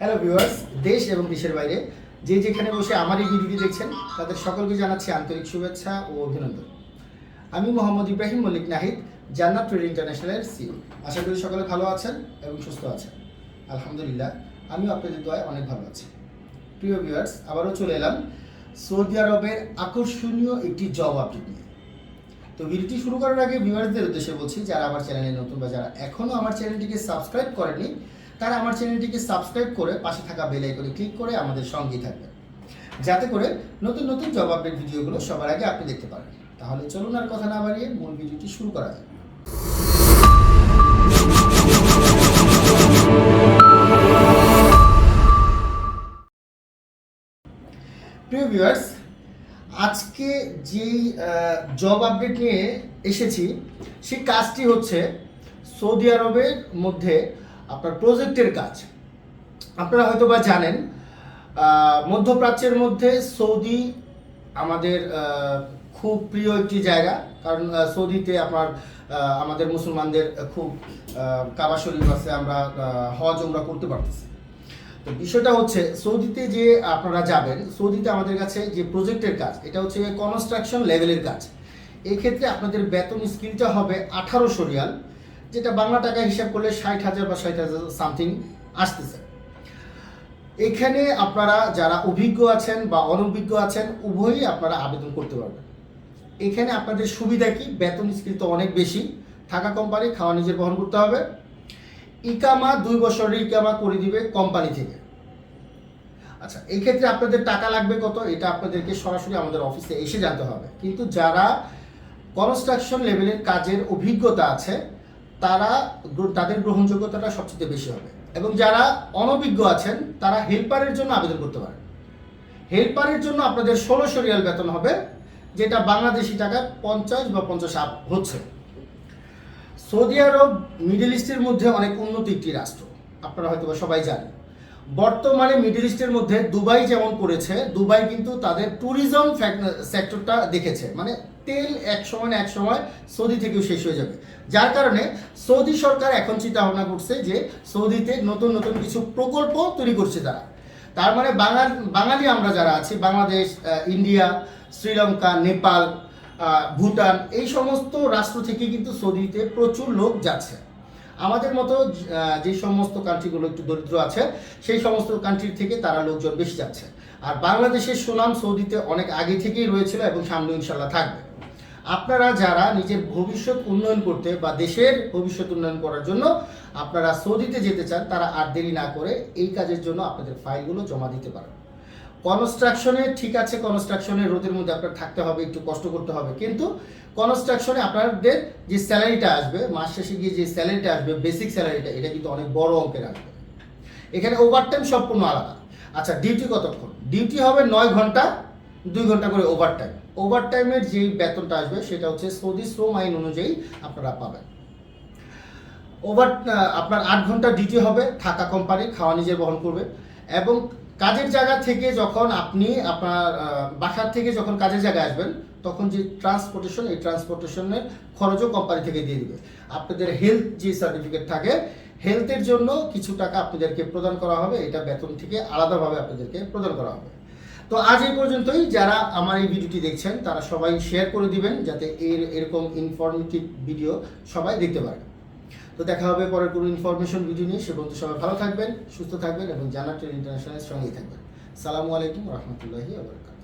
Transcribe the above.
Hello viewers দেশ এবং দেশের বাইরে যে যেখানে বসে আমার এই ভিডিওটি দেখছেন, তাদের সকলকে জানাচ্ছি আন্তরিক শুভেচ্ছা ও অভিনন্দন। আমি মোহাম্মদ ইব্রাহিম মল্লিক নাহিদ, জান্নাত ট্রেড ইন্টারন্যাশনালের সিও আশা করি সকলে ভালো আছেন এবং সুস্থ আছেন। আলহামদুলিল্লাহ, আমিও আপনাদের দোয়ায় অনেক ভালো আছি। প্রিয় ভিউয়ার্স আবারও চলে এলাম সৌদি আরবের আকর্ষণীয় একটি জব আপডেট নিয়ে। তো ভিডিওটি শুরু করার আগে ভিউয়ার্সদের উদ্দেশ্যে বলছি, যারা আমার চ্যানেলে নতুন বা যারা এখনও আমার চ্যানেলটিকে সাবস্ক্রাইব করেনি তারা আমার চ্যানেলটিকে সাবস্ক্রাইব করে পাশে থাকা বেল আইকনে ক্লিক করে আমাদের সঙ্গেই থাকবেন। যাতে করে নতুন নতুন জব আপডেট ভিডিওগুলো সবার আগে আপনি দেখতে পারেন। তাহলে চলুন আর কথা না বাড়িয়ে মূল ভিডিওটি শুরু করা যাক। প্রিয় ভিউয়ার্স আজকে যেই জব আপডেট নিয়ে এসেছি, সেই কাজটি হচ্ছে সৌদি আরবের মধ্যে প্রজেক্টের কাজ। আপনারা হয়তো বা জানেন মধ্যপ্রাচ্যের মধ্যে সৌদি আমাদের খুব প্রিয় একটি জায়গা। কারণ সৌদিতে আপনার আমাদের মুসলমানদের খুব কাবা শরীফ আছে, আমরা হজ আমরা করতে পারতেছি। তো বিষয়টা হচ্ছে, সৌদিতে যে আপনারা যাবেন, সৌদিতে আমাদের কাছে যে প্রজেক্টের কাজ, এটা হচ্ছে কনস্ট্রাকশন লেভেলের কাজ। এক্ষেত্রে আপনাদের বেতন স্কিলটা হবে আঠারোশো রিয়াল। যেটা বাংলা টাকা হিসাব করলে ষাট হাজার বা ষাট হাজার সামথিং আসতেছে। এখানে আপনারা যারা অভিজ্ঞ আছেন বা অনভিজ্ঞ আছেন, উভয়ই আপনারা আবেদন করতে পারবেন। এখানে আপনাদের সুবিধা কি? বেতন স্কিল তো অনেক বেশি। থাকা কোম্পানি, খাওয়া নিজের বহন করতে হবে। ইকামা, দুই বছরের ইকামা করে দিবে কোম্পানি থেকে। আচ্ছা এই ক্ষেত্রে আপনাদের টাকা লাগবে কত? এটা আপনাদেরকে সরাসরি আমাদের অফিসে এসে জানতে হবে। কিন্তু যারা কনস্ট্রাকশন লেভেলের কাজের অভিজ্ঞতা আছে তারা তাদের গ্রহণযোগ্যতাটা সবচেয়ে বেশি হবে। এবং যারা অনভিজ্ঞ আছেন, তারা হেল্পারের জন্য আবেদন করতে পারেন। হেল্পারের জন্য আপনাদের ষোলোশো রিয়াল বেতন হবে, যেটা বাংলাদেশি টাকা পঞ্চাশ বা পঞ্চাশ আপ হচ্ছে। সৌদি আরব, মিডল ইস্টের মধ্যে অনেক উন্নত একটি রাষ্ট্র। আপনারা হয়তো সবাই জানেন। বর্তমানে মিডল ইস্টের মধ্যে দুবাই যেমন করেছে, দুবাই কিন্তু তাদের ট্যুরিজম সেক্টরটা দেখেছে। মানে তেল এক সময় না এক সময় সৌদি থেকেও শেষ হয়ে যাবে। যার কারণে সৌদি সরকার এখন চিন্তা ভাবনা করছে যে সৌদিতে নতুন নতুন কিছু প্রকল্প তৈরি করছে তারা। তার মানে বাঙাল, বাঙালি আমরা যারা আছি, বাংলাদেশ ইন্ডিয়া, শ্রীলঙ্কা, নেপাল ভুটান, এই সমস্ত রাষ্ট্র থেকে কিন্তু সৌদিতে প্রচুর লোক যাচ্ছে। আমাদের মতো যে সমস্ত কান্ট্রিগুলো একটু দরিদ্র আছে, সেই সমস্ত কান্ট্রি থেকে তারা লোকজন বেশি যাচ্ছে। আর বাংলাদেশের সুনাম সৌদিতে অনেক আগে থেকেই রয়েছিল এবং সামনে ইনশাল্লাহ থাকবে। আপনারা যারা নিজের ভবিষ্যৎ উন্নয়ন করতে বা দেশের ভবিষ্যৎ উন্নয়ন করার জন্য আপনারা সৌদিতে যেতে চান, তারা আর দেরি না করে এই কাজের জন্য আপনাদের ফাইলগুলো জমা দিতে পারেন। কনস্ট্রাকশনে ঠিক আছে কনস্ট্রাকশনে রোদের মধ্যে আপনার থাকতে হবে, একটু কষ্ট করতে হবে। কিন্তু কনস্ট্রাকশনে আপনাদের যে স্যালারিটা আসবে, মাস শেষে গিয়ে যে স্যালারিটা আসবে বেসিক স্যালারিটা এটা কিন্তু অনেক বড় অঙ্কের আসবে। এখানে ওভারটাইম সম্পূর্ণ আলাদা। আচ্ছা ডিউটি কতক্ষণ? ডিউটি হবে নয় ঘণ্টা, দুই ঘণ্টা করে ওভারটাইম ওভারটাইমের যেই বেতনটা আসবে, সেটা হচ্ছে সৌদি শ্রম আইন অনুযায়ী আপনারা পাবেন। ওভার আপনার আট ঘণ্টা ডিউটি হবে, থাকা কোম্পানি খাওয়া নিজের বহন করবে। এবং কাজের জায়গা থেকে যখন আপনি আপনার বাসার থেকে যখন কাজের জায়গায় আসবেন, তখন যে ট্রান্সপোর্টেশন এই ট্রান্সপোর্টেশনের খরচও কোম্পানি থেকে দিয়ে দিবে। আপনাদের হেলথ যে সার্টিফিকেট থাকে হেলথের জন্য কিছু টাকা আপনাদেরকে প্রদান করা হবে। এটা বেতন থেকে আলাদাভাবে আপনাদেরকে প্রদান করা হবে। তো আজ এই পর্যন্তই। যারা আমার এই ভিডিওটি দেখছেন, তারা সবাই শেয়ার করে দিবেন, যাতে এর, এরকম ইনফরমেটিভ ভিডিও সবাই দেখতে পারে। তো দেখা হবে পরের কোনো ইনফরমেশন ভিডিও নিয়ে। সে পর্যন্ত সবাই ভালো থাকবেন, সুস্থ থাকবেন এবং জানার ট্রেন ইন্টারন্যাশনালের সঙ্গেই থাকবেন। সালামু আলাইকুম রহমতুল্লাহি আবরকাত